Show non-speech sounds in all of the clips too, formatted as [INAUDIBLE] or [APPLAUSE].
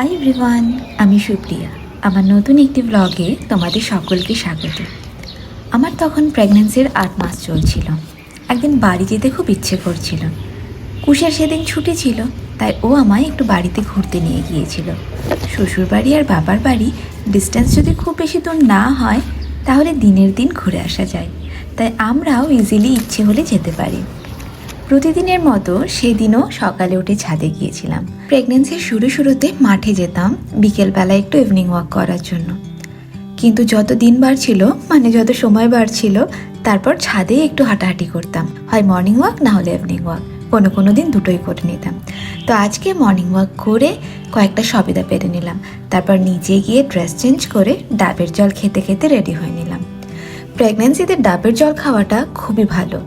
Hi everyone আমি সুপ্রিয়া। আমার নতুন একটি ব্লগে তোমাদের সকলকে স্বাগত। আমার তখন প্রেগনেন্সির আট মাস চলছিল। একদিন বাড়ি যেতে খুব ইচ্ছে করছিল। কুশার সেদিন ছুটি ছিল, তাই ও আমায় একটু বাড়িতে ঘুরতে নিয়ে গিয়েছিল। শ্বশুর বাড়ি আর বাবার বাড়ি ডিস্টেন্স যদি খুব বেশি দূর না হয়, তাহলে দিনের দিন ঘুরে আসা যায়। তাই আমরাও ইজিলি ইচ্ছে হলে যেতে পারি। প্রতিদিনের মতো সেদিনও সকালে উঠে ছাদে গিয়েছিলাম। প্রেগনেন্সির শুরু শুরুতে মাঠে যেতাম, বিকেলবেলা একটু ইভিনিং ওয়াক করার জন্য। কিন্তু যত দিন বাড়ছিল মানে যত সময় বাড়ছিল, তারপর ছাদে একটু হাঁটাহাঁটি করতাম। হয় মর্নিং ওয়াক না হলে ইভিনিং ওয়াক কোনো কোনো দিন দুটোই করে নিতাম। তো আজকে মর্নিং ওয়াক করে কয়েকটা সবিদা পেরে নিলাম। তারপর নিচে গিয়ে ড্রেস চেঞ্জ করে ডাবের জল খেতে খেতে রেডি হয়ে নিলাম। প্রেগনেন্সিতে ডাবের জল খাওয়াটা খুবই ভালো।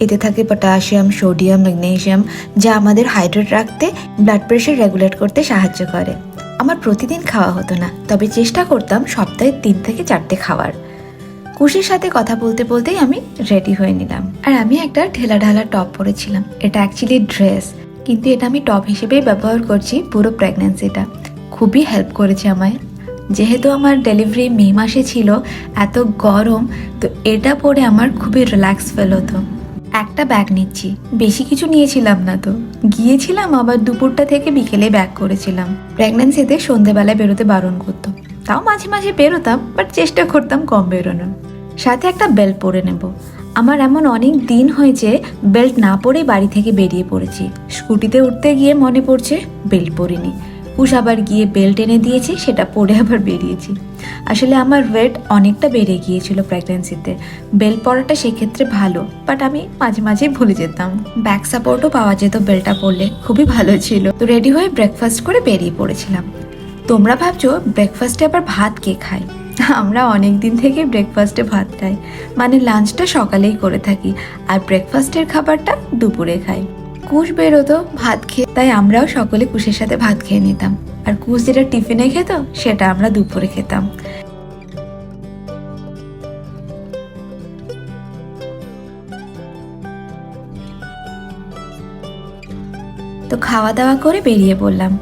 এতে থাকে পটাশিয়াম, সোডিয়াম ম্যাগনেসিয়াম যা আমাদের হাইড্রেট রাখতে ব্লাড প্রেশার রেগুলেট করতে সাহায্য করে। আমার প্রতিদিন খাওয়া হতো না, তবে চেষ্টা করতাম সপ্তাহে তিন থেকে চারটে খাওয়ার। কুশির সাথে কথা বলতে বলতেই আমি রেডি হয়ে নিলাম। আর আমি একটা ঢেলা ঢালা টপ পরেছিলাম। এটা অ্যাকচুয়ালি ড্রেস কিন্তু এটা আমি টপ হিসেবেই ব্যবহার করছি পুরো প্রেগনেন্সিটা খুবই হেল্প করেছে আমায়। যেহেতু আমার ডেলিভারি মে মাসে ছিল, এত গরম, তো এটা পরে আমার খুবই রিল্যাক্স ফেল হতো। একটা ব্যাগ নিচ্ছি। বেশি কিছু নিয়েছিলাম না তো। গিয়েছিলাম, আবার দুপুরটা থেকে বিকেলে ব্যাগ করেছিলাম। প্রেগনেন্সিতে সন্ধেবেলায় বেরোতে বারণ করতো। তাও মাঝে মাঝে বেরোতাম বাট চেষ্টা করতাম কম বেরোনোর। সাথে একটা বেল্ট পরে নেব। আমার এমন অনেক দিন হয়েছে বেল্ট না পরে বাড়ি থেকে বেরিয়ে পড়েছি। স্কুটিতে উঠতে গিয়ে মনে পড়ছে বেল্ট পরিনি। কুশ আবার গিয়ে বেল্ট এনে দিয়েছি, সেটা পরে আবার বেরিয়েছি। আসলে আমার ওয়েট অনেকটা বেড়ে গিয়েছিল প্রেগনেন্সিতে বেল্ট পরাটা সেক্ষেত্রে ভালো বাট আমি মাঝে মাঝেই ভুলে যেতাম। ব্যাক সাপোর্টও পাওয়া যেত বেল্টটা পরলে, খুবই ভালো ছিল। তো রেডি হয়ে ব্রেকফাস্ট করে বেরিয়ে পড়েছিলাম। তোমরা ভাবছ ব্রেকফাস্টে আবার ভাত কে খায়? আমরা অনেক দিন থেকে ব্রেকফাস্টে ভাত খাই। মানে লাঞ্চটা সকালেই করে থাকি, আর ব্রেকফাস্টের খাবারটা দুপুরে খাই। কুশ বেরোতো, ভাত খেয়ে তাই আমরাও সকলে কুশের সাথে ভাত খেয়ে নিতাম। আর কুশ যেটা টিফিনে খেত, সেটা আমরা দুপুরে খেতাম। তো খাওয়া দাওয়া করে বেরিয়ে পড়লাম।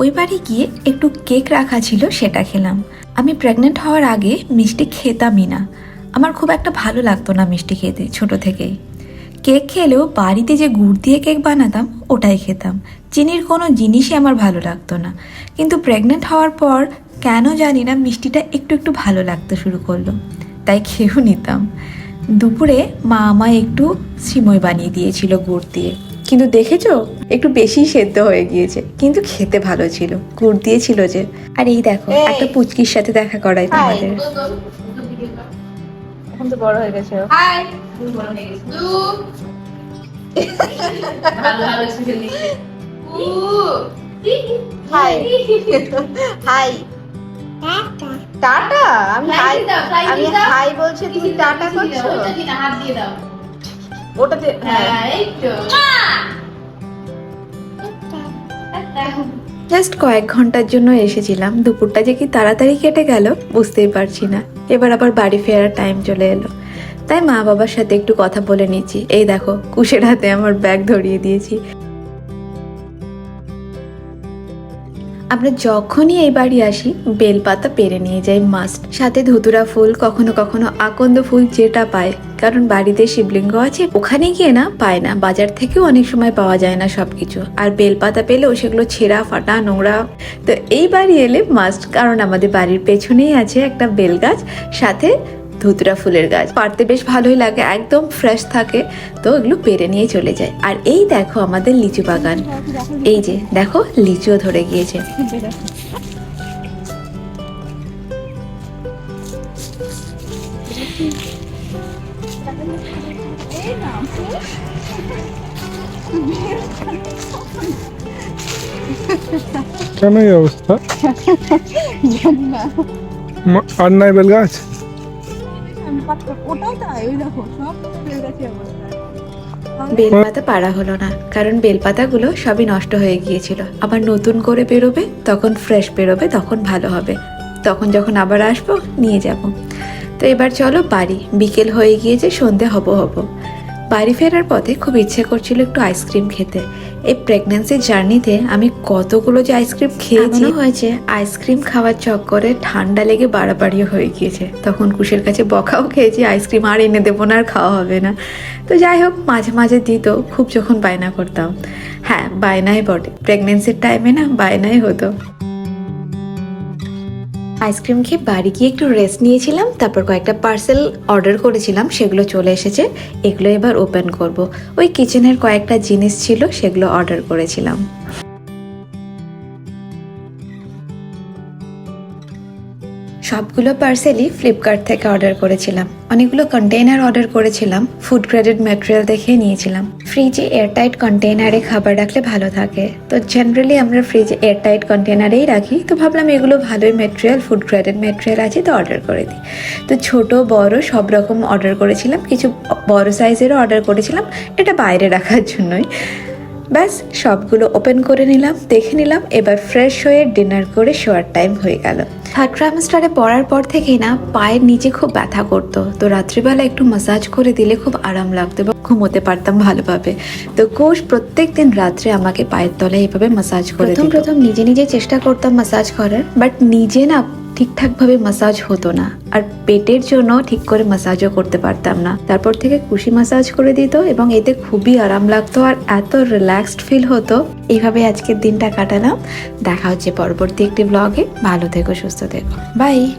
ওই বাড়ি গিয়ে একটু কেক রাখা ছিল, সেটা খেলাম। আমি প্রেগনেন্ট হওয়ার আগে মিষ্টি খেতামই না। আমার খুব একটা ভালো লাগতো না মিষ্টি খেতে ছোট থেকেই। কেক খেলেও বাড়িতে যে গুড় দিয়ে কেক বানাতাম, ওটাই খেতাম। চিনির কোনো জিনিসই আমার ভালো লাগতো না। কিন্তু প্রেগনেন্ট হওয়ার পর কেন জানি না মিষ্টিটা একটু একটু ভালো লাগতে শুরু করল। তাই খেয়েও নিতাম। দুপুরে মা আমায় একটু সিমই বানিয়ে দিয়েছিল গুড় দিয়ে। কিন্তু দেখেছ? একটু বেশি সেদ্ধ হয়ে গিয়েছে। কিন্তু খেতে ভালো ছিল। গুড় দিয়েছিল যে। আর এই দেখো একটা পুচকির সাথে দেখা করাই তোমাদের। এখন তো বড় হয়ে গেছে হাই। হাই। হাই। টাটা। আমি হাই আমি হাই বলছি তুমি টাটা করছ? হাত দিয়ে দাও। ওটাতে হ্যাঁ। হ্যাঁ জাস্ট কয়েক ঘণ্টার জন্য এসেছিলাম। দুপুরটা যে কি তাড়াতাড়ি কেটে গেল বুঝতেই পারছি না। এবার আবার বাড়ি ফেরার টাইম চলে এলো। তাই মা বাবার সাথে একটু কথা বলে নিয়েছি এই দেখো কুশের হাতে আমার ব্যাগ ধরিয়ে দিয়েছি। আমরা যখনই এই বাড়ি আসি, বেলপাতা পেরে নিয়ে যাই মাস্ট সাথে ধুতুরা ফুল, কখনো কখনো আকন্দ ফুল যেটা পায়। কারণ বাড়িতে শিবলিঙ্গ আছে, ওখানে গিয়ে না পায় না। বাজার থেকেও অনেক সময় পাওয়া যায় না সবকিছু। আর বেলপাতা পেলেও সেগুলো ছেঁড়া, ফাটা, নোংরা। তো এই বাড়ি এলে মাস্ট কারণ আমাদের বাড়ির পেছনেই আছে একটা বেল গাছ সাথে ধুতুরা ফুলের গাছ। পারতে বেশ ভালোই লাগে একদম ফ্রেশ থাকে। তো এগুলো পেরে নিয়ে চলে যায় আর এই দেখো আমাদের লিচু বাগান। এই যে দেখো লিচুও ধরে গিয়েছে। কেন এই অবস্থা? [LAUGHS] মা- আর নাই বেল গাছ? বেলপাতা পাড়া হলো না, কারণ বেলপাতাগুলো সবই নষ্ট হয়ে গিয়েছিল। আবার নতুন করে বেরোবে, তখন ফ্রেশ বেরোবে, তখন ভালো হবে। তখন যখন আবার আসব, নিয়ে যাব। তো এবার চলো বাড়ি, বিকেল হয়ে গিয়েছে, সন্ধে হব হব। বাড়ি ফেরার পথে খুব ইচ্ছে করছিল একটু আইসক্রিম খেতে। এই প্রেগন্যান্সির জার্নিতে আমি কতগুলো যে আইসক্রিম খেয়েছি হয়েছে। আইসক্রিম খাওয়ার চক্করে ঠান্ডা লেগে বাড়াবাড়ি হয়ে গিয়েছে। তখন কুশের কাছে বকাও খেয়েছি আইসক্রিম আর এনে দেবো না আর খাওয়া হবে না। তো যাই হোক মাঝে মাঝে দিত খুব যখন বায়না করতাম। হ্যাঁ বায়নাই বটে। প্রেগনেন্সির টাইমে না বায়নাই হতো। আইসক্রিম খেয়ে বাড়ি গিয়ে একটু রেস্ট নিয়েছিলাম, তারপর কয়েকটা পার্সেল অর্ডার করেছিলাম, সেগুলো চলে এসেছে, এগুলো এবার ওপেন করব। ওই কিচেনের কয়েকটা জিনিস ছিল, সেগুলো অর্ডার করেছিলাম। সবগুলো পার্সেলই ফ্লিপকার্ট থেকে অর্ডার করেছিলাম। অনেকগুলো কন্টেইনার অর্ডার করেছিলাম ফুড গ্রেডেড ম্যাটেরিয়াল দেখে নিয়েছিলাম। ফ্রিজে এয়ারটাইট কন্টেইনারে খাবার রাখলে ভালো থাকে। তো জেনারেলি আমরা ফ্রিজে এয়ারটাইট কন্টেইনারেই রাখি। তো ভাবলাম এগুলো ভালোই ম্যাটেরিয়াল ফুড গ্রেডেড ম্যাটেরিয়াল আছে, তো অর্ডার করে দিই। তো ছোট, বড় সব রকম অর্ডার করেছিলাম। কিছু বড় সাইজেরও অর্ডার করেছিলাম। এটা বাইরে রাখার জন্যই। ব্যাস সবগুলো ওপেন করে নিলাম দেখে নিলাম এবার ফ্রেশ হয়ে ডিনার করে শোয়ার টাইম হয়ে গেল। থার্ড ট্রাইমেস্টারে পড়ার পর থেকেই না পায়ের নিচে খুব ব্যথা করতো। তো রাত্রিবেলা একটু মাসাজ করে দিলে খুব আরাম লাগতো এবং ঘুমোতে পারতাম ভালোভাবে। তো কোষ প্রত্যেক দিন রাত্রে আমাকে পায়ের তলায় এভাবে মাসাজ করে প্রথম প্রথম নিজে নিজে চেষ্টা করতাম মাসাজ করার বাট নিজে না ঠিকঠাকভাবে মাসাজ হতো না। আর পেটের জন্য ঠিক করে মাসাজও করতে পারতাম না। তারপর থেকে খুশি মাসাজ করে দিত এবং এতে খুবই আরাম লাগতো আর এত রিল্যাক্সড ফিল হতো। এইভাবে আজকের দিনটা কাটালাম। দেখা হচ্ছে পরবর্তী একটি ব্লগে ভালো থেকো, সুস্থ থেকো। বাই